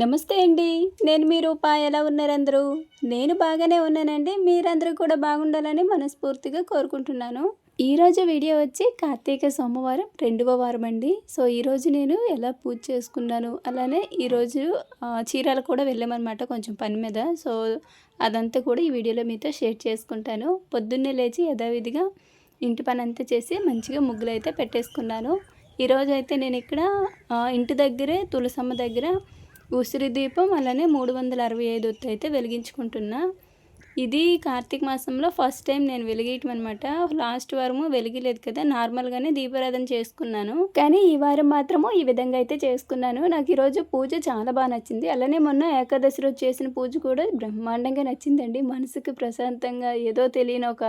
నమస్తే అండి. నేను మీ రూపా. ఎలా ఉన్నారందరూ నేను బాగానే ఉన్నానండి. మీరందరూ కూడా బాగుండాలని మనస్ఫూర్తిగా కోరుకుంటున్నాను. ఈరోజు వీడియో వచ్చి కార్తీక సోమవారం రెండవ వారం అండి. సో ఈరోజు నేను ఎలా పూజ చేసుకున్నాను? అలానే ఈరోజు చీరాలు కూడా వెళ్ళామన్నమాట కొంచెం పని మీద. సో అదంతా కూడా ఈ వీడియోలో మీతో షేర్ చేసుకుంటాను. పొద్దున్నే లేచి యథావిధిగా ఇంటి పని అంతా చేసి మంచిగా ముగ్గులు అయితే పెట్టేసుకున్నాను. ఈరోజు అయితే నేను ఇక్కడ ఇంటి దగ్గరే తులసమ్మ దగ్గర ఉసిరి దీపం అలానే మూడు వందల అరవై ఐదు ఒత్తు అయితే వెలిగించుకుంటున్నా. ఇది కార్తీక మాసంలో ఫస్ట్ టైం నేను వెలిగేయటం అనమాట లాస్ట్ వారము వెలిగలేదు కదా నార్మల్గానే దీపారాధన చేసుకున్నాను. కానీ ఈ వారం మాత్రము ఈ విధంగా అయితే చేసుకున్నాను. నాకు ఈరోజు పూజ చాలా బాగా నచ్చింది. అలానే మొన్న ఏకాదశి రోజు చేసిన పూజ కూడా బ్రహ్మాండంగా నచ్చిందండి. మనసుకు ప్రశాంతంగా ఏదో తెలియని ఒక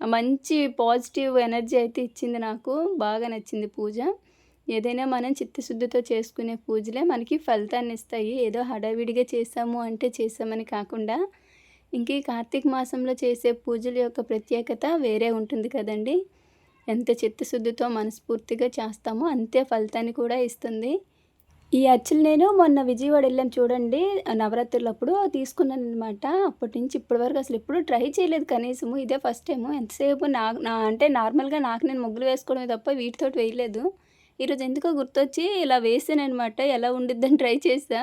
మంచి పాజిటివ్ ఎనర్జీ అయితే ఇచ్చింది నాకు. బాగా నచ్చింది పూజ. ఏదైనా మనం చిత్తశుద్ధితో చేసుకునే పూజలే మనకి ఫలితాన్ని ఇస్తాయి. ఏదో హడావిడిగా చేసాము అంటే చేసామని కాకుండా ఇంక ఈ కార్తీక మాసంలో చేసే పూజల యొక్క ప్రత్యేకత వేరే ఉంటుంది కదండి. ఎంత చిత్తశుద్ధితో మనస్ఫూర్తిగా చేస్తామో అంతే ఫలితాన్ని కూడా ఇస్తుంది. ఈ అచ్చులు నేను మొన్న విజయవాడ వెళ్ళాం చూడండి నవరాత్రులప్పుడు తీసుకున్నాను అనమాట అప్పటి నుంచి ఇప్పటి వరకు అసలు ఎప్పుడు ట్రై చేయలేదు కనీసము. ఇదే ఫస్ట్ టైము. ఎంతసేపు నా నా అంటే నార్మల్గా నాకు నేను ముగ్గులు వేసుకోవడమే తప్ప వీటితోటి వేయలేదు. ఈరోజు ఎందుకో గుర్తొచ్చి ఇలా వేసాను అనమాట ఎలా ఉండిద్దని ట్రై చేసా.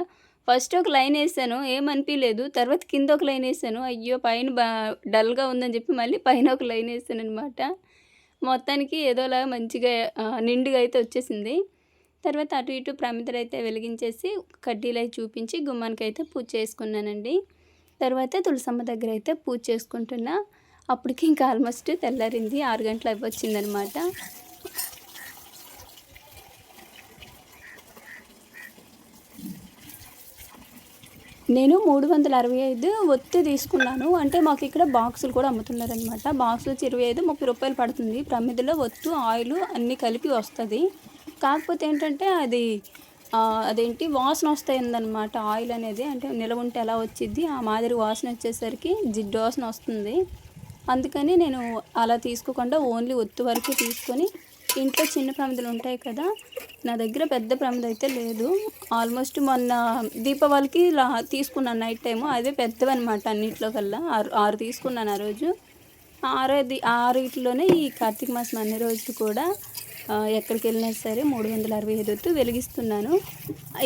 ఫస్ట్ ఒక లైన్ వేసాను ఏమనిపించలేదు తర్వాత కింద ఒక లైన్ వేసాను అయ్యో పైన బా డల్గా ఉందని చెప్పి మళ్ళీ పైన ఒక లైన్ వేసాను అనమాట మొత్తానికి ఏదోలా మంచిగా నిండుగా అయితే వచ్చేసింది. తర్వాత అటు ఇటు ప్రమిదలు అయితే వెలిగించేసి కడ్డీలు చూపించి గుమ్మానికి అయితే పూజ చేసుకున్నానండి. తర్వాత తులసమ్మ దగ్గర అయితే పూజ చేసుకుంటున్నా. అప్పటికి ఇంకా ఆల్మోస్ట్ తెల్లారింది ఆరు గంటలు అయిపోయిందనమాట నేను మూడు వందల అరవై ఐదు ఒత్తి తీసుకున్నాను. అంటే మాకు ఇక్కడ బాక్సులు కూడా అమ్ముతున్నారనమాట బాక్స్ వచ్చి ఇరవై ఐదు ముప్పై రూపాయలు పడుతుంది. ప్రమిదిలో ఒత్తు ఆయిల్ అన్నీ కలిపి వస్తుంది. కాకపోతే ఏంటంటే అది అదేంటి వాసన వస్తాయిందనమాట ఆయిల్ అనేది. అంటే నిలవ ఉంటే ఎలా వచ్చింది ఆ మాదిరి వాసన వచ్చేసరికి జిడ్డు వాసన వస్తుంది. అందుకని నేను అలా తీసుకోకుండా ఓన్లీ ఒత్తు వరకే తీసుకొని ఇంట్లో చిన్న ప్రమిదలు ఉంటాయి కదా నా దగ్గర పెద్ద ప్రమిద అయితే లేదు. ఆల్మోస్ట్ మొన్న దీపావళికి ఇలా తీసుకున్నాను నైట్ టైము. అదే పెద్దవి అనమాట అన్నిట్లో కల్లా. ఆరు ఆరు తీసుకున్నాను ఆ రోజు. ఆరో ఆరులోనే ఈ కార్తీక మాసం అన్ని రోజులు కూడా ఎక్కడికి వెళ్ళినా సరే మూడు వందల అరవై ఐదు వత్తు వెలిగిస్తున్నాను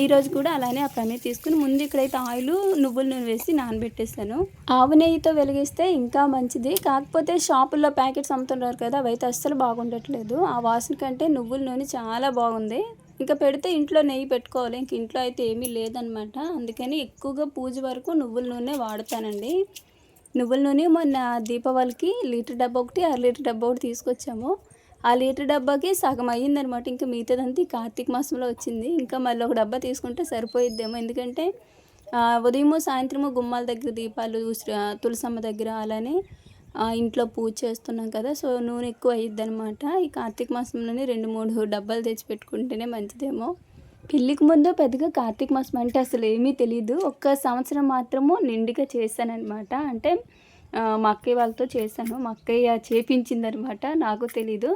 ఈరోజు కూడా అలానే ఆ పని తీసుకుని ముందు ఇక్కడైతే ఆయిల్ నువ్వుల నూనె వేసి నానబెట్టేస్తాను ఆవు నెయ్యితో వెలిగిస్తే ఇంకా మంచిది. కాకపోతే షాపుల్లో ప్యాకెట్స్ అమ్ముతున్నారు కదా అవైతే అస్సలు బాగుండట్లేదు. ఆ వాసన కంటే నువ్వుల నూనె చాలా బాగుంది. ఇంకా పెడితే ఇంట్లో నెయ్యి పెట్టుకోవాలి. ఇంక ఇంట్లో అయితే ఏమీ లేదనమాట అందుకని ఎక్కువగా పూజ వరకు నువ్వుల నూనె వాడతానండి. నువ్వుల నూనె మొన్న దీపావళికి లీటర్ డబ్బా ఒకటి అర లీటర్ డబ్బా ఒకటి తీసుకొచ్చాము. ఆ లీటర్ డబ్బాకి సగం అయ్యిందనమాట ఇంకా మిగతాదంతా ఈ కార్తీక మాసంలో వచ్చింది. ఇంకా మళ్ళీ ఒక డబ్బా తీసుకుంటే సరిపోయిద్దేమో. ఎందుకంటే ఉదయము సాయంత్రము గుమ్మాల దగ్గర దీపాలు తులసమ్మ దగ్గర అలానే ఇంట్లో పూజ చేస్తున్నాం కదా. సో నూనె ఎక్కువ అయ్యిద్ది అనమాట ఈ కార్తీక మాసంలోనే రెండు మూడు డబ్బాలు తెచ్చి పెట్టుకుంటేనే మంచిదేమో. పెళ్ళికి ముందు పెద్దగా కార్తీక మాసం అంటే అసలు ఏమీ తెలియదు ఒక్క సంవత్సరం మాత్రము నిండుగా చేశానన్నమాట. అంటే మా అక్కయ్య వాళ్ళతో చేశాను. మా అక్కయ్య చేపించిందనమాట నాకు తెలీదు.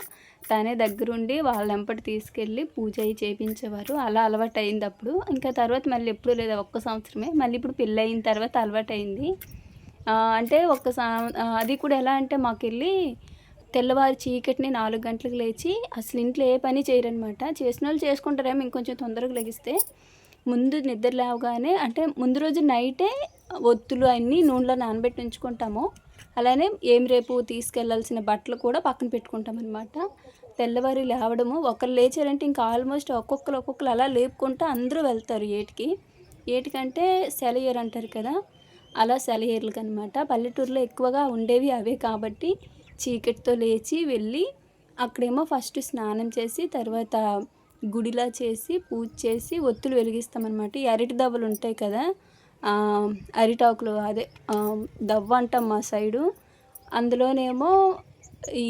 తనే దగ్గరుండి వాళ్ళ వెంపటి తీసుకెళ్ళి పూజ అయ్యి చేపించేవారు. అలా అలవాటు అయింది అప్పుడు. ఇంకా తర్వాత మళ్ళీ ఎప్పుడు లేదా ఒక్క సంవత్సరమే. మళ్ళీ ఇప్పుడు పెళ్ళి అయిన తర్వాత అలవాటు అయింది అంటే ఒక్క అది కూడా ఎలా అంటే మాకెళ్ళి తెల్లవారి చీకటిని నాలుగు గంటలకు లేచి అసలు ఇంట్లో ఏ పని చేయరనమాట చేసిన వాళ్ళు చేసుకుంటారేమో ఇంకొంచెం తొందరగా లెగిస్తే. ముందు నిద్ర లేవగానే అంటే ముందు రోజు నైటే ఒత్తులు అన్నీ నూనెలో నానబెట్టి ఉంచుకుంటాము. అలానే ఏం రేపు తీసుకెళ్ళాల్సిన బట్టలు కూడా పక్కన పెట్టుకుంటాం అనమాట తెల్లవారి లేవడము ఒకరు లేచారంటే ఇంకా ఆల్మోస్ట్ ఒక్కొక్కరు ఒక్కొక్కరు అలా లేపుకుంటూ అందరూ వెళ్తారు ఏటికి. ఏటికంటే సెలయేరు అంటారు కదా అలా సెలయేర్లకు అనమాట పల్లెటూరులో ఎక్కువగా ఉండేవి అవే కాబట్టి చీకటితో లేచి వెళ్ళి అక్కడేమో ఫస్ట్ స్నానం చేసి తర్వాత గుడిలా చేసి పూజ చేసి ఒత్తులు వెలిగిస్తామన్నమాట. ఈ అరటి దవ్వలు ఉంటాయి కదా అరిటాకులు అదే దవ్వ అంటాం మా సైడు. అందులోనేమో ఈ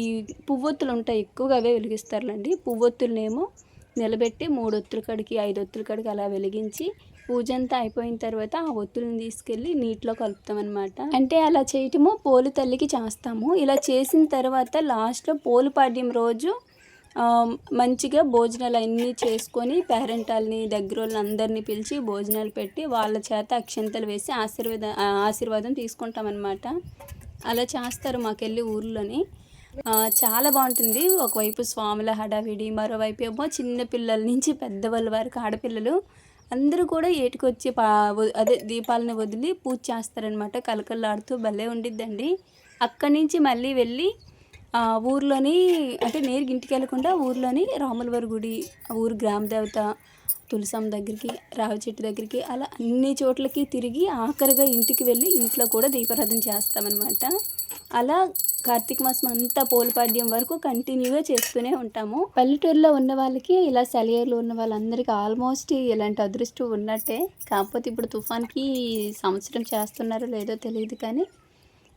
పువ్వొత్తులు ఉంటాయి ఎక్కువగా అవే వెలిగిస్తారులండి. పువ్వొత్తులనేమో నిలబెట్టి మూడు ఒత్తుల కడికి ఐదు ఒత్తుల కడికి అలా వెలిగించి పూజ అంతా అయిపోయిన తర్వాత ఆ ఒత్తులను తీసుకెళ్ళి నీటిలో కలుపుతాం అనమాట అంటే అలా చేయటము పోలు తల్లికి చేస్తాము. ఇలా చేసిన తర్వాత లాస్ట్లో పోలు పాడ్యం రోజు మంచిగా భోజనాలు అన్నీ చేసుకొని పేరెంటాలని దగ్గర వాళ్ళందరినీ పిలిచి భోజనాలు పెట్టి వాళ్ళ చేత అక్షంతలు వేసి ఆశీర్వాద ఆశీర్వాదం తీసుకుంటామన్నమాట. అలా చేస్తారు మాకెళ్ళి ఊర్లోని. చాలా బాగుంటుంది. ఒకవైపు స్వాముల హడావిడి మరోవైపు ఏమో చిన్న పిల్లల నుంచి పెద్దవాళ్ళ వరకు ఆడపిల్లలు అందరూ కూడా ఏటికొచ్చి పా అదే దీపాలను వదిలి పూజ చేస్తారనమాట కలకల్లాడుతూ భలే ఉండిద్దండి. అక్కడి నుంచి మళ్ళీ వెళ్ళి ఊర్లోని అంటే నేరుగా ఇంటికి వెళ్ళకుండా ఊర్లోని రాములవారి గుడి ఆ ఊరు గ్రామ దేవత తులసమ్మ దగ్గరికి రావి చెట్టు దగ్గరికి అలా అన్ని చోట్లకి తిరిగి ఆఖరిగా ఇంటికి వెళ్ళి ఇంట్లో కూడా దీపారాధన చేస్తామన్నమాట. అలా కార్తీక మాసం అంతా పోలిపాడ్యం వరకు కంటిన్యూగా చేస్తూనే ఉంటాము. పల్లెటూరులో ఉన్న వాళ్ళకి ఇలా సెలయేరులో ఉన్న వాళ్ళందరికీ ఆల్మోస్ట్ ఇలాంటి అదృష్టం ఉన్నట్టే. కాకపోతే ఇప్పుడు తుఫాన్కి సంవత్సరం చేస్తున్నారో లేదో తెలియదు కానీ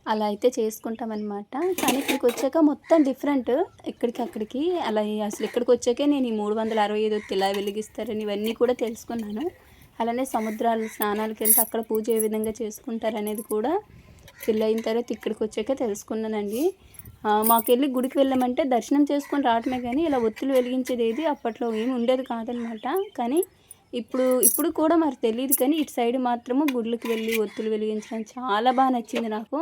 అలా అయితే చేసుకుంటామన్నమాట. కానీ ఇక్కడికి వచ్చాక మొత్తం డిఫరెంట్ ఇక్కడికి అక్కడికి అలా అసలు ఇక్కడికి వచ్చాకే నేను ఈ మూడు వందల అరవై ఐదు ఇలా వెలిగిస్తారని ఇవన్నీ కూడా తెలుసుకున్నాను. అలానే సముద్రాలు స్నానాలకు వెళ్తే అక్కడ పూజ ఏ విధంగా చేసుకుంటారు అనేది కూడా అయిన తర్వాత ఇక్కడికి వచ్చాక తెలుసుకున్నానండి. మాకు మాకెళ్ళి గుడికి వెళ్ళామంటే దర్శనం చేసుకొని రావటమే కానీ ఇలా ఒత్తులు వెలిగించేది ఏది అప్పట్లో ఏమి ఉండేది కాదనమాట కానీ ఇప్పుడు ఇప్పుడు కూడా మరి తెలియదు కానీ ఇటు సైడ్ మాత్రము గుళ్ళకి వెళ్ళి ఒత్తులు వెలిగించడం చాలా బాగా నచ్చింది నాకు.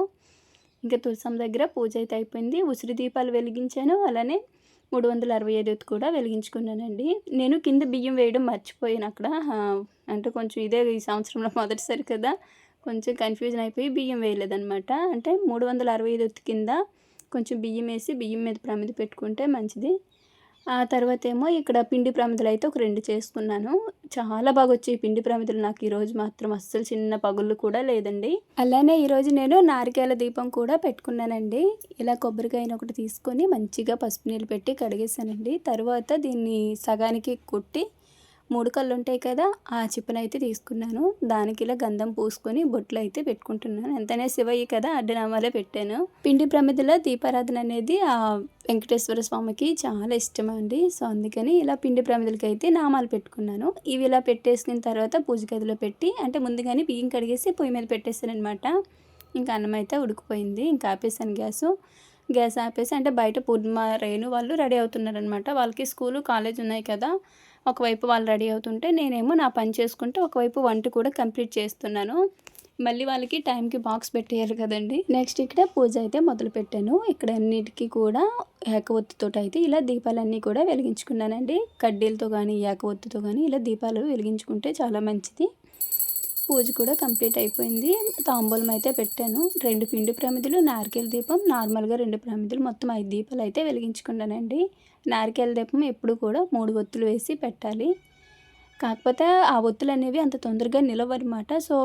ఇంకా తులసం దగ్గర పూజ అయితే అయిపోయింది. ఉసిరి దీపాలు వెలిగించాను. అలానే మూడు వందల అరవై ఐదు కూడా వెలిగించుకున్నానండి. నేను కింద బియ్యం వేయడం మర్చిపోయాను అక్కడ. అంటే కొంచెం ఇదే ఈ సంవత్సరంలో మొదటిసారి కదా. కొంచెం కన్ఫ్యూజన్ అయిపోయి బియ్యం వేయలేదనమాట అంటే మూడు వందల అరవై ఐదు కింద కొంచెం బియ్యం వేసి బియ్యం మీద ప్రమిద పెట్టుకుంటే మంచిది. ఆ తర్వాత ఏమో ఇక్కడ పిండి ప్రమిదలు అయితే ఒక రెండు చేసుకున్నాను చాలా బాగా వచ్చాయి పిండి ప్రమిదలు నాకు ఈరోజు మాత్రం. అస్సలు చిన్న పగుళ్ళు కూడా లేదండి. అలానే ఈరోజు నేను నారికేల దీపం కూడా పెట్టుకున్నానండి. ఇలా కొబ్బరికాయను ఒకటి తీసుకొని మంచిగా పసుపు నీళ్ళు పెట్టి కడిగేసానండి తర్వాత దీన్ని సగానికి కుట్టి మూడు కళ్ళు ఉంటాయి కదా ఆ చిప్పనైతే తీసుకున్నాను. దానికి ఇలా గంధం పూసుకొని బొట్లు అయితే పెట్టుకుంటున్నాను. ఎంతనే శివయ్య కదా అడ్డనామాలే పెట్టాను. పిండి ప్రమిదలో దీపారాధన అనేది ఆ వెంకటేశ్వర స్వామికి చాలా ఇష్టం అండి. సో అందుకని ఇలా పిండి ప్రమిదలకి అయితే నామాలు పెట్టుకున్నాను. ఇవి ఇలా పెట్టేసుకున్న తర్వాత పూజ గదిలో పెట్టి అంటే ముందుగానే బియ్యం కడిగేసి పొయ్యి మీద పెట్టేస్తాను అనమాట ఇంకా అన్నం అయితే ఉడికిపోయింది. ఇంకా ఆపేసాను గ్యాసు. గ్యాస్ ఆపేసి అంటే బయట పూర్ణిమ రేణు వాళ్ళు రెడీ అవుతున్నారనమాట వాళ్ళకి స్కూలు కాలేజ్ ఉన్నాయి కదా ఒకవైపు వాళ్ళు రెడీ అవుతుంటే నేనేమో నా పని చేసుకుంటే ఒకవైపు వంట కూడా కంప్లీట్ చేస్తున్నాను. మళ్ళీ వాళ్ళకి టైంకి బాక్స్ పెట్టేయాలి కదండి. నెక్స్ట్ ఇక్కడ పూజ అయితే మొదలు పెట్టాను. ఇక్కడ అన్నిటికీ కూడా ఏకవత్తుతో అయితే ఇలా దీపాలన్నీ కూడా వెలిగించుకున్నానండి. కడ్డీలతో కానీ ఏకవత్తుతో కానీ ఇలా దీపాలు వెలిగించుకుంటే చాలా మంచిది. పూజ కూడా కంప్లీట్ అయిపోయింది. తాంబూలం అయితే పెట్టాను. రెండు పిండి ప్రమిదలు నారికేల దీపం నార్మల్గా రెండు ప్రమిదలు మొత్తం ఐదు దీపాలు అయితే వెలిగించుకున్నానండి. నారికేల దీపం ఎప్పుడు కూడా మూడు ఒత్తులు వేసి పెట్టాలి. కాకపోతే ఆ ఒత్తులు అనేవి అంత తొందరగా నిలవన్నమాట సో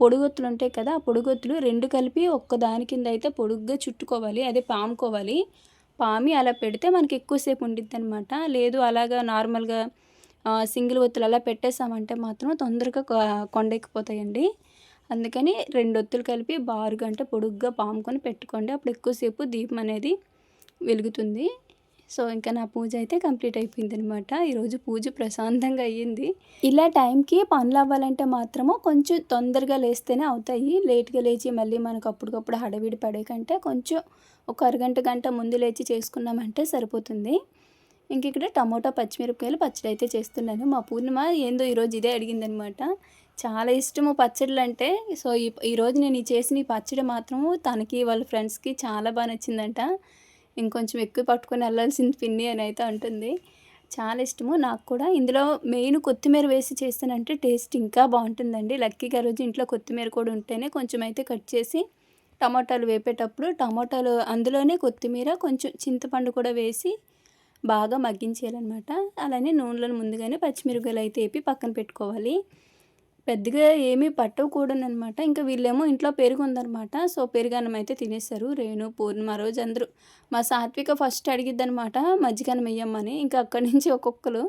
పొడుగొత్తులు ఉంటాయి కదా ఆ పొడుగొత్తులు రెండు కలిపి ఒక్క దాని కింద అయితే పొడుగ్గా చుట్టుకోవాలి అదే పాముకోవాలి. పామి అలా పెడితే మనకి ఎక్కువసేపు ఉండిద్ది అనమాట లేదు అలాగా నార్మల్గా సింగిల్ ఒత్తులు అలా పెట్టేసామంటే మాత్రం తొందరగా కొండెక్కిపోతాయండి. అందుకని రెండు ఒత్తులు కలిపి బారుగా అంటే పొడుగ్గా పాముకొని పెట్టుకోండి. అప్పుడు ఎక్కువసేపు దీపం అనేది వెలుగుతుంది. సో ఇంకా నా పూజ అయితే కంప్లీట్ అయిపోయింది అనమాట ఈరోజు పూజ ప్రశాంతంగా అయ్యింది. ఇలా టైంకి పనులు అవ్వాలంటే మాత్రము కొంచెం తొందరగా లేస్తేనే అవుతాయి. లేట్గా లేచి మళ్ళీ మనకు అప్పటికప్పుడు హడవిడి పడే కంటే కొంచెం ఒక అరగంట గంట ముందు లేచి చేసుకున్నామంటే సరిపోతుంది. ఇంక ఇక్కడ టమోటా పచ్చిమిరపకాయలు పచ్చడి అయితే చేస్తున్నాను. మా పూర్ణిమ ఏందో ఈరోజు ఇదే అడిగిందనమాట. చాలా ఇష్టము పచ్చళ్ళు అంటే సో ఈ ఈరోజు నేను ఈ చేసిన ఈ పచ్చడి మాత్రము తనకి వాళ్ళ ఫ్రెండ్స్కి చాలా బాగా నచ్చిందంట. ఇంకొంచెం ఎక్కువ పట్టుకొని వెళ్ళాల్సింది పిన్ని అని అయితే అంటుంది. చాలా ఇష్టము. నాకు కూడా ఇందులో మెయిన్ కొత్తిమీర వేసి చేస్తానంటే టేస్ట్ ఇంకా బాగుంటుందండి. లక్కీగా రోజు ఇంట్లో కొత్తిమీర కూడా ఉంటేనే కొంచెం అయితే కట్ చేసి టమాటాలు వేపేటప్పుడు టమాటాలు అందులోనే కొత్తిమీర కొంచెం చింతపండు కూడా వేసి బాగా మగ్గించేయాలన్నమాట. అలానే నూనెలో ముందుగానే పచ్చిమిరపకాయలు అయితే వేపి పక్కన పెట్టుకోవాలి. పెద్దగా ఏమీ పట్టకూడదు అనమాట ఇంకా వీళ్ళేమో ఇంట్లో పెరుగు ఉందన్నమాట. సో పెరుగు అన్నం అయితే తినేస్తారు. రేణు పూర్ణిమ రోజు అందరూ మా సాత్విక ఫస్ట్ అడిగిద్దనమాట మజ్జిగన్నం వేయమ్మని ఇంకా అక్కడి నుంచి ఒక్కొక్కరు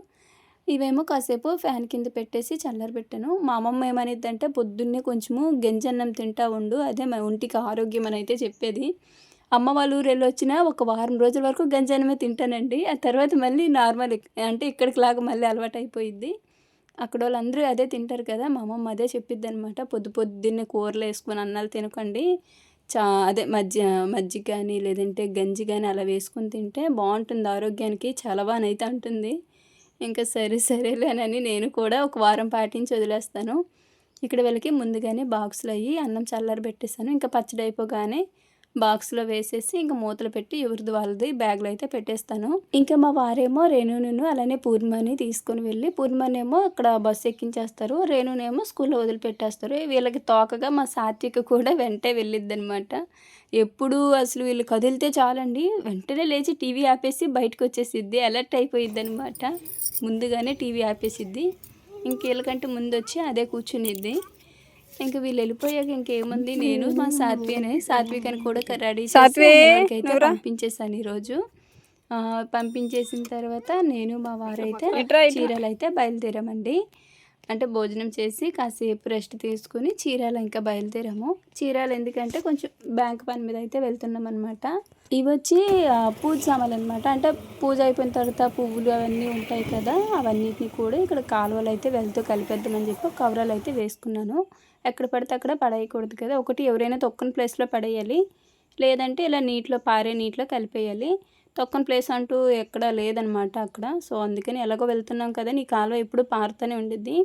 ఇవేమో కాసేపు ఫ్యాన్ కింద పెట్టేసి చల్లారబెట్టాను మా అమ్మమ్మ ఏమనిద్దంటే పొద్దున్నే కొంచెము గంజన్నం తింటా ఉండు. అదే మా ఒంటికి ఆరోగ్యం అని అయితే చెప్పేది. అమ్మ వాళ్ళ ఊరు వెళ్ళి వచ్చిన ఒక వారం రోజుల వరకు గంజానమే తింటానండి. ఆ తర్వాత మళ్ళీ నార్మల్ అంటే ఇక్కడికి లాగా మళ్ళీ అలవాటు అయిపోయిద్ది. అక్కడ వాళ్ళందరూ అదే తింటారు కదా మా అమ్మమ్మ అదే చెప్పిద్ది అనమాట పొద్దు పొద్దున్నే కూరలు వేసుకొని అన్నాలు తినకండి. చా అదే మజ్జి మజ్జిగ కానీ లేదంటే గంజి కానీ అలా వేసుకొని తింటే బాగుంటుంది ఆరోగ్యానికి. చలవానైతే అంటుంది. ఇంకా సరే సరేలేనని నేను కూడా ఒక వారం పాటించి వదిలేస్తాను. ఇక్కడ వెళ్ళకి ముందుగానే బాక్సులు అయ్యి అన్నం చల్లారి పెట్టేశాను ఇంకా పచ్చడి అయిపోగానే బాక్స్లో వేసేసి ఇంకా మూతలు పెట్టి ఎవరిది వాళ్ళది బ్యాగ్లో అయితే పెట్టేస్తాను. ఇంకా మా వారేమో రేణును అలానే పూర్ణమాని తీసుకొని వెళ్ళి పూర్ణమానేమో అక్కడ బస్సు ఎక్కించేస్తారు. రేణునేమో స్కూల్లో వదిలిపెట్టేస్తారు. వీళ్ళకి తోకగా మా సాత్విక కూడా వెంటే వెళ్ళిద్ది అనమాట ఎప్పుడు అసలు వీళ్ళు కదిలితే చాలండి. వెంటనే లేచి టీవీ ఆపేసి బయటకు వచ్చేసిద్ది. అలర్ట్ అయిపోయిద్ది అనమాట ముందుగానే టీవీ ఆపేసిద్ది. ఇంక వీళ్ళకంటే ముందు వచ్చి అదే కూర్చునిద్ది. ఇంకా వీళ్ళు వెళ్ళిపోయాక ఇంకేముంది? నేను మా సాత్వికని సాత్వికని కూడా రెడీ నువ్వురా. పంపించేసాను ఈరోజు. పంపించేసిన తర్వాత నేను మా వారైతే. చీరలు అయితే బయలుదేరామండి. అంటే భోజనం చేసి కాసేపు రెస్ట్ తీసుకుని చీరాల ఇంకా బయలుదేరాము. చీరాలు ఎందుకంటే కొంచెం బ్యాంక్ పని మీద అయితే వెళ్తున్నాం అనమాట ఇవి వచ్చి పూజ సామాన్లు అనమాట అంటే పూజ అయిపోయిన తర్వాత పువ్వులు అవన్నీ ఉంటాయి కదా అవన్నిటిని కూడా ఇక్కడ కాలువలు అయితే వెళ్తూ కలిపేద్దామని చెప్పి కవరాలు అయితే వేసుకున్నాను. ఎక్కడ పడితే అక్కడ పడేయకూడదు కదా. ఒకటి ఎవరైనా తొక్కని ప్లేస్లో పడేయాలి. లేదంటే ఇలా నీటిలో పారే నీటిలో కలిపేయాలి. తొక్కని ప్లేస్ అంటూ ఎక్కడ లేదనమాట అక్కడ. సో అందుకని ఎలాగో వెళ్తున్నాం కదా నీ కాలువ ఎప్పుడు పారుతూనే ఉండిద్ది.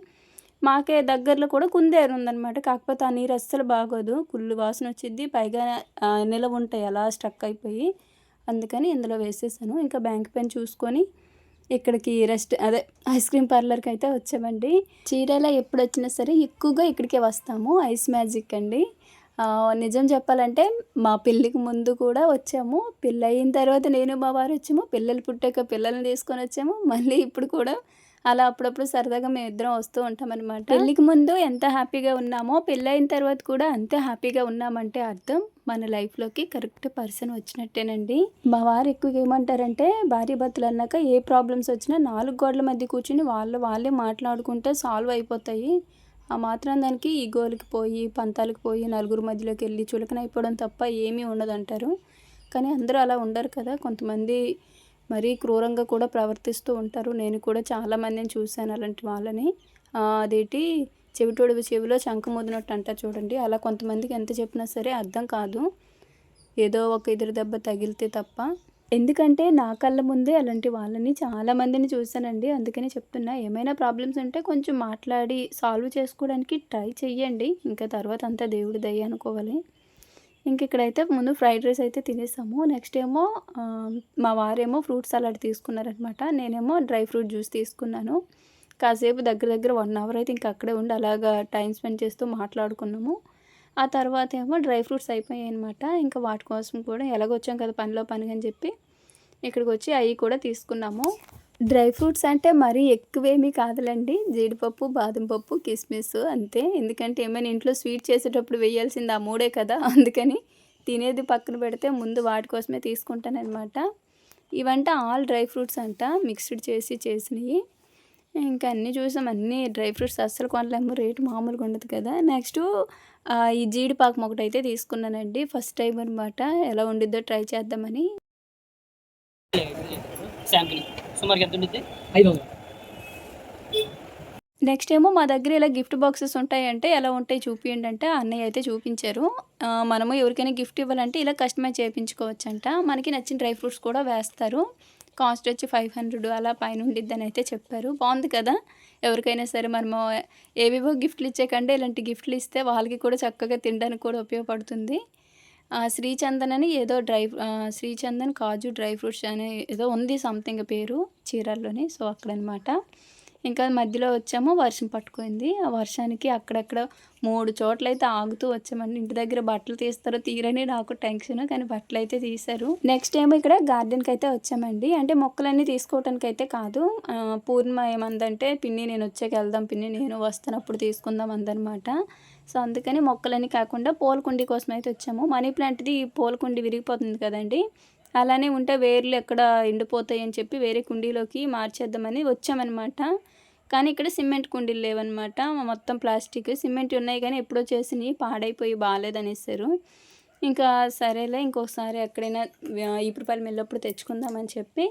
మాకే దగ్గరలో కూడా కుందేరు ఉందన్నమాట కాకపోతే ఆ నీరు అస్సలు బాగోదు. కుళ్ళు వాసన వచ్చింది పైగా నిలవ ఉంటాయి. అలా స్టక్ అయిపోయి. అందుకని ఇందులో వేసేసాను. ఇంకా బ్యాంక్ పెన్ చూసుకొని ఇక్కడికి రెస్ట్ అదే ఐస్ క్రీమ్ పార్లర్కి అయితే వచ్చామండి. చీరాల ఎప్పుడు వచ్చినా సరే ఎక్కువగా ఇక్కడికే వస్తాము ఐస్ మ్యాజిక్ అండి. నిజం చెప్పాలంటే మా పెళ్ళికి ముందు కూడా వచ్చాము. పెళ్ళి అయిన తర్వాత నేను మా వారు వచ్చాము. పిల్లలు పుట్టాక పిల్లల్ని తీసుకొని వచ్చాము. మళ్ళీ ఇప్పుడు కూడా అలా అప్పుడప్పుడు సరదాగా మేము ఇద్దరం వస్తూ ఉంటాం అనమాట పెళ్ళికి ముందు ఎంత హ్యాపీగా ఉన్నామో పెళ్ళి అయిన తర్వాత కూడా అంతే హ్యాపీగా ఉన్నామంటే అర్థం. మన లైఫ్లోకి కరెక్ట్ పర్సన్ వచ్చినట్టేనండి. మా వారు ఎక్కువగా ఏమంటారంటే భార్య భర్తలు అన్నాక ఏ ప్రాబ్లమ్స్ వచ్చినా నాలుగు గోడల మధ్య కూర్చుని వాళ్ళు వాళ్ళే మాట్లాడుకుంటే సాల్వ్ అయిపోతాయి. ఆ మాత్రం దానికి ఈగోలకి పోయి పంతాలకు పోయి నలుగురు మధ్యలోకి వెళ్ళి చులకన అయిపోవడం తప్ప ఏమీ ఉండదంటారు. కానీ అందరూ అలా ఉండరు కదా. కొంతమంది మరీ క్రూరంగా కూడా ప్రవర్తిస్తూ ఉంటారు. నేను కూడా చాలా మందిని చూశాను అలాంటి వాళ్ళని. అదేటి అదేంటి? చెవిటోడు చెవిలో శంఖమోదినట్టు అంటారు చూడండి. అలా కొంతమందికి ఎంత చెప్పినా సరే అర్థం కాదు. ఏదో ఒక ఎదురు దెబ్బ తగిలితే తప్ప. ఎందుకంటే నా కళ్ళ ముందే అలాంటి వాళ్ళని చాలా మందిని చూశానండి. అందుకని చెప్తున్నా ఏమైనా ప్రాబ్లమ్స్ ఉంటే కొంచెం మాట్లాడి సాల్వ్ చేసుకోవడానికి ట్రై చెయ్యండి. ఇంకా తర్వాత అంతా దేవుడి దయ అనుకోవాలి. ఇంక ఇక్కడైతే ముందు ఫ్రైడ్ రైస్ అయితే తినేసాము. నెక్స్ట్ ఏమో మా వారేమో ఫ్రూట్ సలాడ్ తీసుకున్నారనమాట నేనేమో డ్రై ఫ్రూట్ జ్యూస్ తీసుకున్నాను. కాసేపు దగ్గర దగ్గర వన్ అవర్ అయితే ఇంకా అక్కడే ఉండి అలాగా టైం స్పెండ్ చేస్తూ మాట్లాడుకున్నాము. ఆ తర్వాత ఏమో డ్రై ఫ్రూట్స్ అయిపోయాయి అనమాట ఇంకా వాటి కోసం కూడా ఎలాగొచ్చాం కదా పనిలో పనిగా అని చెప్పి ఇక్కడికి వచ్చి అవి కూడా తీసుకున్నాము. డ్రై ఫ్రూట్స్ అంటే మరీ ఎక్కువేమీ కాదులండి. జీడిపప్పు బాదం పప్పు కిస్మిస్ అంతే. ఎందుకంటే ఏమైనా ఇంట్లో స్వీట్ చేసేటప్పుడు వేయాల్సింది ఆ మూడే కదా. అందుకని తినేది పక్కన పెడితే ముందు వాటి కోసమే తీసుకుంటానమాట ఇవంటే ఆల్ డ్రై ఫ్రూట్స్ అంట. మిక్స్డ్ చేసి చేసినవి ఇంకా అన్నీ చూసాం. అన్నీ డ్రై ఫ్రూట్స్ అస్సలు కొనలేము. రేటు మామూలుగా ఉండదు కదా. నెక్స్ట్ ఈ జీడిపాకం ఒకటి అయితే తీసుకున్నానండి. ఫస్ట్ టైం అనమాట ఎలా ఉండిద్దో ట్రై చేద్దామని. శాంపిల్. సుమారుగా ఎంత ఉండిద్ది? ఐదు వందలు నెక్స్ట్ ఏమో మా దగ్గర ఇలా గిఫ్ట్ బాక్సెస్ ఉంటాయంటే ఎలా ఉంటాయి చూపించండి అంటే అన్నయ్య అయితే చూపించారు. మనము ఎవరికైనా గిఫ్ట్ ఇవ్వాలంటే ఇలా కస్టమైజ్ చేయించుకోవచ్చంట. మనకి నచ్చిన డ్రై ఫ్రూట్స్ కూడా వేస్తారు. కాస్ట్ వచ్చి ఫైవ్ హండ్రెడ్ అలా పైన ఉండిద్దని అయితే చెప్పారు. బాగుంది కదా? ఎవరికైనా సరే మనము ఏవేవో గిఫ్ట్లు ఇచ్చేకంటే ఇలాంటి గిఫ్ట్లు ఇస్తే వాళ్ళకి కూడా చక్కగా తినడానికి కూడా ఉపయోగపడుతుంది. శ్రీచందన్ అని ఏదో డ్రై శ్రీచందన్ కాజు డ్రై ఫ్రూట్స్ అని ఏదో ఉంది సంథింగ్ పేరు చీరల్లోని సో అక్కడనమాట. ఇంకా మధ్యలో వచ్చాము వర్షం పట్టుకుంది. ఆ వర్షానికి అక్కడక్కడ మూడు చోట్ల అయితే ఆగుతూ వచ్చామండి. ఇంటి దగ్గర బట్టలు తీస్తారో తీరని నాకు టెన్షన్ కానీ బట్టలు అయితే తీశారు. నెక్స్ట్ ఏమో ఇక్కడ గార్డెన్కి అయితే వచ్చామండి. అంటే మొక్కలన్నీ తీసుకోవటానికి అయితే కాదు పూర్ణిమ ఏమందంటే పిన్ని నేను వచ్చాక వెళ్దాం పిన్ని నేను వస్తాను అప్పుడు తీసుకుందాం అందనమాట. సో అందుకని మొక్కలని కాకుండా పూల కుండీ కోసం అయితే వచ్చాము. మనీ ప్లాంట్ది పూల కుండీ విరిగిపోతుంది కదండి. అలానే ఉంటే వేర్లు ఎక్కడ ఎండిపోతాయి అని చెప్పి వేరే కుండీలోకి మార్చేద్దామని వచ్చామన్నమాట. కానీ ఇక్కడ సిమెంట్ కుండీలు లేవన్నమాట. మొత్తం ప్లాస్టిక్ సిమెంట్ ఉన్నాయి కానీ ఎప్పుడో చేసినవి పాడైపోయి బాగాలేదనేసారు. ఇంకా సరేలే ఇంకొకసారి ఎక్కడైనా ఈపురపల్లి వెళ్ళినప్పుడు తెచ్చుకుందామని చెప్పి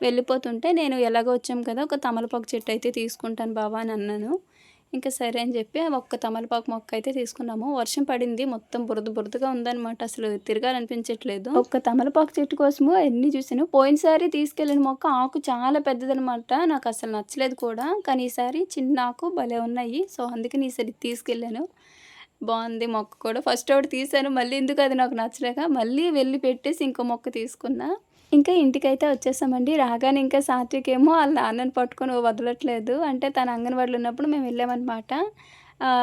వెళ్ళిపోతుంటే నేను ఎలాగో వచ్చాం కదా ఒక తమలపాకు చెట్టు అయితే తీసుకుంటాను బావా అని అన్నాను. ఇంకా సరే అని చెప్పి ఒక్క తమలపాకు మొక్క అయితే తీసుకున్నాము. వర్షం పడింది. మొత్తం బురద బురదగా ఉందన్నమాట. అసలు తిరగాలనిపించట్లేదు. ఒక్క తమలపాకు చెట్టు కోసము ఎన్ని చూసాను. పోయినసారి తీసుకెళ్ళిన మొక్క ఆకు చాలా పెద్దదనమాట నాకు అసలు నచ్చలేదు కూడా. కానీ ఈసారి చిన్న ఆకు భలే ఉన్నాయి. సో అందుకని ఈసారి తీసుకెళ్ళాను. బాగుంది మొక్క కూడా. ఫస్ట్ ఒకటి తీసాను. మళ్ళీ ఎందుకు అది నాకు నచ్చలేక మళ్ళీ వెళ్ళి పెట్టేసి ఇంకో మొక్క తీసుకున్నా. ఇంకా ఇంటికైతే వచ్చేసామండి. రాగానే ఇంకా సాత్విక్ ఏమో వాళ్ళ నాన్నని పట్టుకొని వదలట్లేదు. అంటే తన అంగన్వాడీలో ఉన్నప్పుడు మేము వెళ్ళామన్నమాట.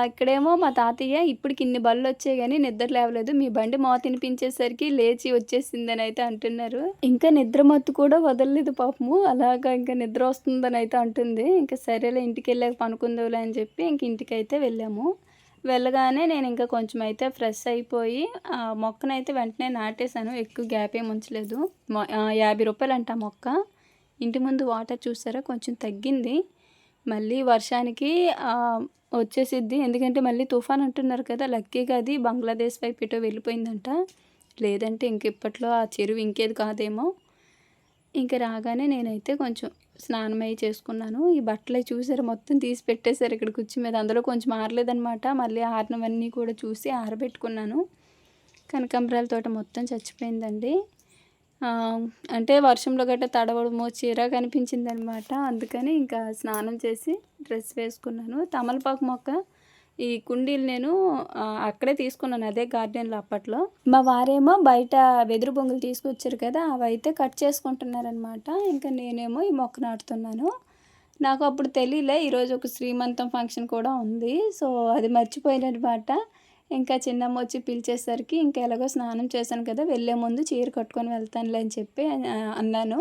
ఇక్కడేమో మా తాతయ్య ఇప్పటికి ఇన్ని బళ్ళు వచ్చాయి కానీ నిద్ర లేవలేదు. మీ బండి మా తినిపించేసరికి లేచి వచ్చేసిందని అయితే అంటున్నారు. ఇంకా నిద్ర మత్తు కూడా వదలలేదు పాపము. అలాగా ఇంకా నిద్ర వస్తుందని అయితే అంటుంది. ఇంకా సరేలే ఇంటికి వెళ్ళాక పనుకుందాంలే అని చెప్పి ఇంక ఇంటికి అయితే వెళ్ళాము. వెళ్ళగానే నేను ఇంకా కొంచెం అయితే ఫ్రెష్ అయిపోయి ఆ మొక్కనైతే వెంటనే నాటేశాను. ఎక్కువ గ్యాప్ ఏమి ఉంచలేదు. యాభై రూపాయలు అంట మొక్క. ఇంటి ముందు వాటర్ చూసారా? కొంచెం తగ్గింది. మళ్ళీ వర్షానికి వచ్చేసిద్ది. ఎందుకంటే మళ్ళీ తుఫాన్ అంటున్నారు కదా లక్కీగా అది బంగ్లాదేశ్ వైపు ఇటో వెళ్ళిపోయిందంట. లేదంటే ఇంక ఇప్పట్లో ఆ చెరువు ఇంకేది కాదేమో. ఇంక రాగానే నేనైతే కొంచెం స్నానం అయ్యి చేసుకున్నాను. ఈ బట్టలు చూసారు మొత్తం తీసి పెట్టేశారు ఇక్కడ కుర్చీ మీద. అందులో కొంచెం ఆరలేదనమాట మళ్ళీ ఆరినవన్నీ కూడా చూసి ఆరబెట్టుకున్నాను. కనకాంబరాల తోట మొత్తం చచ్చిపోయిందండి. అంటే వర్షంలో గట్ట తడవడము చీర కనిపించింది అనమాట అందుకని ఇంకా స్నానం చేసి డ్రెస్ వేసుకున్నాను. తమలపాకు మొక్క ఈ కుండీలు నేను అక్కడే తీసుకున్నాను అదే గార్డెన్లో అప్పట్లో. మా వారేమో బయట వెదురు బొంగులు తీసుకొచ్చారు కదా అవి అయితే కట్ చేసుకుంటున్నారనమాట ఇంకా నేనేమో ఈ మొక్క నాటుతున్నాను. నాకు అప్పుడు తెలియలే ఈరోజు ఒక శ్రీమంతం ఫంక్షన్ కూడా ఉంది. సో అది మర్చిపోయినమాట ఇంకా చిన్నమ్మ వచ్చి పిలిచేసరికి ఇంకా ఎలాగో స్నానం చేశాను కదా వెళ్ళే ముందు చీర కట్టుకొని వెళ్తానులే అని చెప్పి అన్నాను.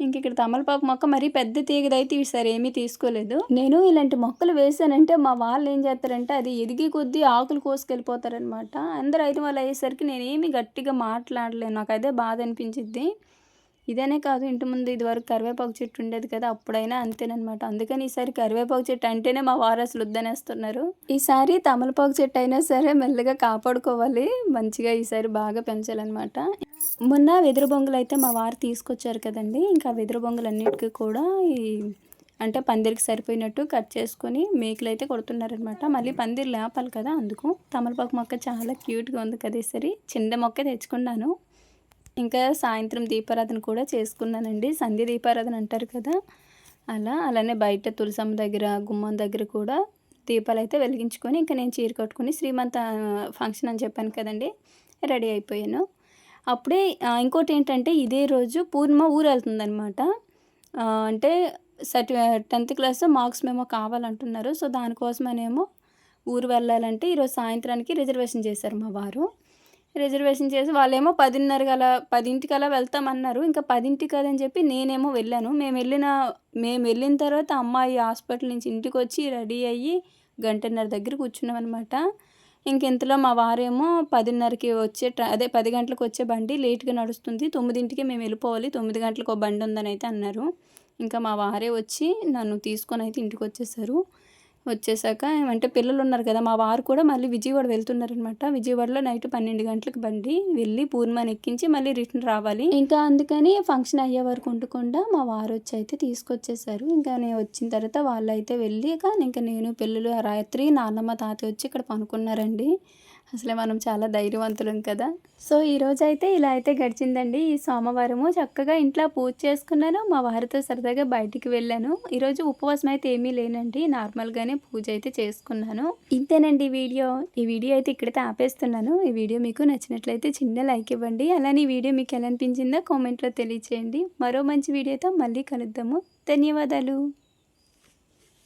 ఇంక ఇక్కడ తమలపాకు మొక్క మరీ పెద్ద తీగదైతే ఈసారి ఏమీ తీసుకోలేదు. నేను ఇలాంటి మొక్కలు వేసానంటే మా వాళ్ళు ఏం చేస్తారంటే అది ఎదిగి కొద్దీ ఆకులు కోసుకెళ్ళిపోతారనమాట అందరు అయిన వాళ్ళు అయ్యేసరికి నేనేమి గట్టిగా మాట్లాడలేను. నాకు అదే బాధ అనిపించింది ఇదనే కాదు ఇంటి ముందు ఇదివరకు కరివేపాకు చెట్టు ఉండేది కదా అప్పుడైనా అంతేనమాట అందుకని ఈసారి కరివేపాకు చెట్టు అంటేనే మా వారు అసలు వద్దనేస్తున్నారు. ఈసారి తమలపాకు చెట్టు అయినా సరే మెల్లగా కాపాడుకోవాలి మంచిగా ఈసారి బాగా పెంచాలన్నమాట. మొన్న వెదురు బొంగులు అయితే మా వారు తీసుకొచ్చారు కదండి. ఇంకా వెదురు బొంగులన్నిటికీ కూడా ఈ అంటే పందిరికి సరిపోయినట్టు కట్ చేసుకొని మేకలు అయితే కొడుతున్నారనమాట మళ్ళీ పందిరి లేపాలి కదా అందుకు. తమలపాకు మొక్క చాలా క్యూట్గా ఉంది కదా సరి చిన్న మొక్క తెచ్చుకున్నాను. ఇంకా సాయంత్రం దీపారాధన కూడా చేసుకున్నానండి. సంధ్య దీపారాధన అంటారు కదా. అలా అలానే బయట తులసమ్మ దగ్గర గుమ్మం దగ్గర కూడా దీపాలు అయితే వెలిగించుకొని ఇంకా నేను చీర కట్టుకుని శ్రీమంత ఫంక్షన్ అని చెప్పాను కదండి రెడీ అయిపోయాను. అప్పుడే ఇంకోటి ఏంటంటే ఇదే రోజు పూర్ణిమ ఊరు వెళ్తుందనమాట అంటే సర్టి టెన్త్ క్లాస్ మార్క్స్ మేము కావాలంటున్నారు. సో దానికోసమనేమో ఊరు వెళ్ళాలంటే ఈరోజు సాయంత్రానికి రిజర్వేషన్ చేశారు మా వారు. రిజర్వేషన్ చేసి వాళ్ళేమో పదిన్నర గల పదింటికి అలా వెళ్తామన్నారు. ఇంకా పదింటి కదని చెప్పి నేనేమో వెళ్ళాను. మేము వెళ్ళిన మేము వెళ్ళిన తర్వాత అమ్మాయి హాస్పిటల్ నుంచి ఇంటికి వచ్చి రెడీ అయ్యి గంటన్నర దగ్గర కూర్చున్నాం అనమాట ఇంకెంతలో మా వారేమో పదిన్నరకి వచ్చే అదే పది గంటలకు వచ్చే బండి లేట్గా నడుస్తుంది. తొమ్మిదింటికి మేము వెళ్ళిపోవాలి. తొమ్మిది గంటలకు ఒక బండి ఉందని అయితే అన్నారు. ఇంకా మా వారే వచ్చి నన్ను తీసుకొని అయితే ఇంటికి వచ్చేసారు. వచ్చేసాక ఏమంటే పిల్లలు ఉన్నారు కదా మా వారు కూడా మళ్ళీ విజయవాడ వెళ్తున్నారనమాట. విజయవాడలో నైట్ పన్నెండు గంటలకు బండి వెళ్ళి పూర్ణిమని ఎక్కించి మళ్ళీ రిటర్న్ రావాలి. ఇంకా అందుకని ఫంక్షన్ అయ్యే వరకు ఉండకుండా మా వారు వచ్చి అయితే తీసుకొచ్చేసారు. ఇంకా నేను వచ్చిన తర్వాత వాళ్ళు అయితే వెళ్ళి ఇంకా నేను పిల్లలు ఆ రాత్రి నాన్నమ్మ తాతయ్య వచ్చి ఇక్కడ పనుకున్నారండి. అసలే మనం చాలా ధైర్యవంతులం కదా. సో ఈ రోజు అయితే ఇలా అయితే గడిచిందండి. ఈ సోమవారము చక్కగా ఇంట్లో పూజ చేసుకున్నాను. మా వారితో సరదాగా బయటికి వెళ్ళాను. ఈరోజు ఉపవాసం అయితే ఏమీ లేనండి. నార్మల్గానే పూజ అయితే చేసుకున్నాను. ఇంతేనండి ఈ వీడియో. ఈ వీడియో అయితే ఇక్కడైతే ఆపేస్తున్నాను. ఈ వీడియో మీకు నచ్చినట్లయితే చిన్న లైక్ ఇవ్వండి. అలానే ఈ వీడియో మీకు ఎలా అనిపించిందో కామెంట్లో తెలియచేయండి. మరో మంచి వీడియోతో మళ్ళీ కలుద్దాము. ధన్యవాదాలు.